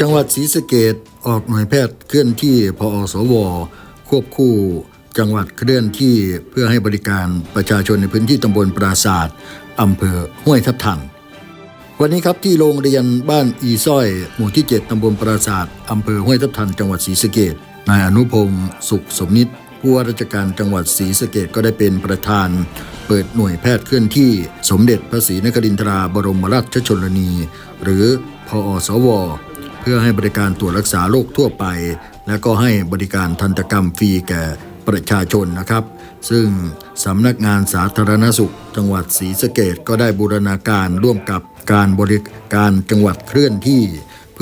จังหวัดศรีสะเกดออกหน่วยแพทย์เคลื่อนที่พอสว ควบคู่จังหวัดเคลื่อนที่เพื่อให้บริการประชาชนในพื้นที่ตำบลปราศาสตร์อำเภอห้วยทับทัน วันนี้ครับที่โรงเรียนบ้านอีซ้อย หมู่ที่ 7ตำบลปราศาสตร์อำเภอห้วยทับทัน จังหวัดศรีสะเกดนายอนุพงศ์สุขสมนิตผู้ว่าราชการจังหวัดศรีสะเกดก็ได้เป็นประธาน เปิดหน่วยแพทย์เคลื่อนที่สมเด็จพระศรีนครินทราบรมราชชนนี หรือพอสว เพื่อให้บริการตรวจรักษาโรคทั่วไป และก็ให้บริการทันตกรรมฟรีแก่ประชาชนนะครับ ซึ่งสำนักงานสาธารณสุข จังหวัดศรีสะเกดก็ได้บูรณาการร่วมกับการบริการจังหวัดเคลื่อนที่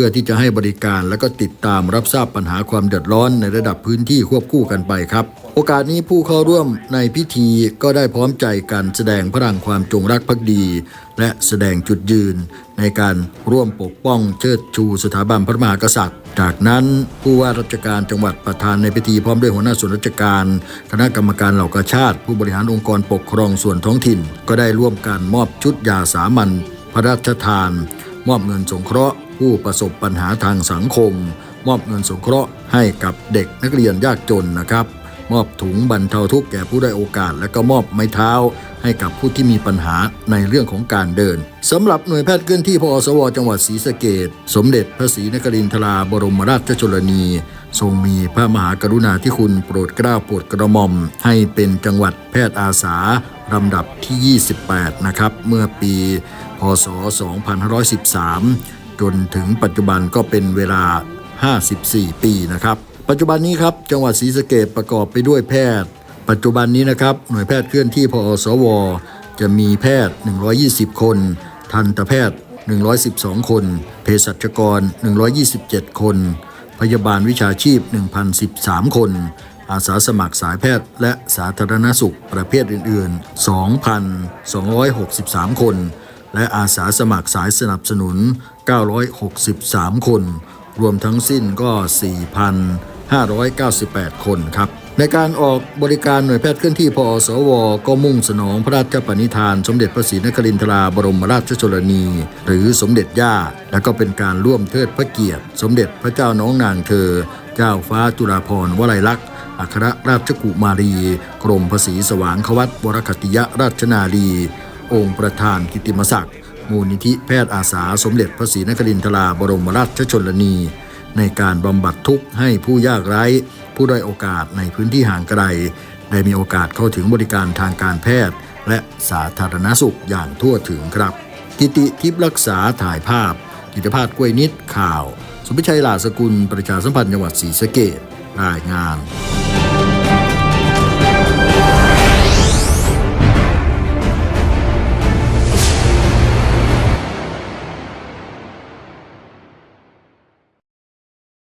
พื่อที่จะให้บริการและก็ติดตามรับทราบปัญหาความเดือดร้อนในระดับพื้นที่ควบคู่กันไปครับ โอกาสนี้ผู้เข้าร่วมในพิธีก็ได้พร้อมใจกันแสดงพลังความจงรักภักดี และแสดงจุดยืน ในการร่วมปกป้องเชิดชูสถาบันพระมหากษัตริย์ จากนั้นผู้ว่าราชการจังหวัดประธานในพิธีพร้อมด้วยหัวหน้าส่วนราชการ คณะกรรมการเหล่ากาชาติ ผู้บริหารองค์กรปกครองส่วนท้องถิ่น ก็ได้ร่วมกันมอบชุดยาสามัญพระราชทาน มอบเงินสงเคราะห์ ผู้ประสบปัญหาทางสังคม มอบเงินสงเคราะห์ให้กับเด็กนักเรียนยากจนนะครับ มอบถุงบรรเทาทุกข์แก่ผู้ได้โอกาส และก็มอบไม้เท้า ให้กับผู้ที่มีปัญหาในเรื่องของการเดินสำหรับหน่วยแพทย์เคลื่อนที่พอสวจังหวัดศรีสะเกดสมเด็จพระศรีนครินทราบรมราชชนนี ทรงมีพระมหากรุณาธิคุณโปรดเกล้าโปรดกระหม่อม ให้เป็นจังหวัดแพทย์อาสาลำดับที่ 28 นะครับ เมื่อปี พศ 2513 จนถึงปัจจุบันก็เป็นเวลา 54 ปีนะครับ ปัจจุบันนี้ครับจังหวัดศรีสะเกดประกอบไปด้วยแพทย์ ปัจจุบันนี้นะครับหน่วยแพทย์เคลื่อนที่พอสว จะมีแพทย์ 120 คน ทันตแพทย์ 112 คน เภสัชกร 127 คน พยาบาลวิชาชีพ 1,013 คน อาสาสมัครสายแพทย์และสาธารณสุขประเภทอื่น ๆ 2,263 คน และอาสาสมัครสายสนับสนุน 963 คน รวมทั้งสิ้นก็ 4,598 คนครับในการออกบริการหน่วยแพทย์เคลื่อนที่พอสว ก็มุ่งสนองพระราชปณิธาน สมเด็จพระศรีนครินทราบรมราชชนนี หรือสมเด็จย่า และก็เป็นการร่วมเทิดพระเกียรติ สมเด็จพระเจ้าน้องนางเธอ เจ้าฟ้าจุฬาภรณ์วลัยลักษณ์อัครราชกุมารี กรมภาษีสว่างควัตวรคติยราชนารี องค์ประธานกิติมศักดิ์มูลนิธิแพทย์อาสาสมเด็จพระศรีนครินทราบรมราชชนนีในการบำบัดทุกข์ให้ผู้ยากไร้ ผู้ด้อยโอกาสในพื้นที่ห่างไกล ได้มีโอกาสเข้าถึงบริการทางการแพทย์ และสาธารณสุขอย่างทั่วถึงครับ กิติทิพย์รักษาถ่ายภาพ กิตภาพกล้วยนิดข่าวสุพิชัยหลาสกุลประชาสัมพันธ์จังหวัดศรีสะเกดรายงาน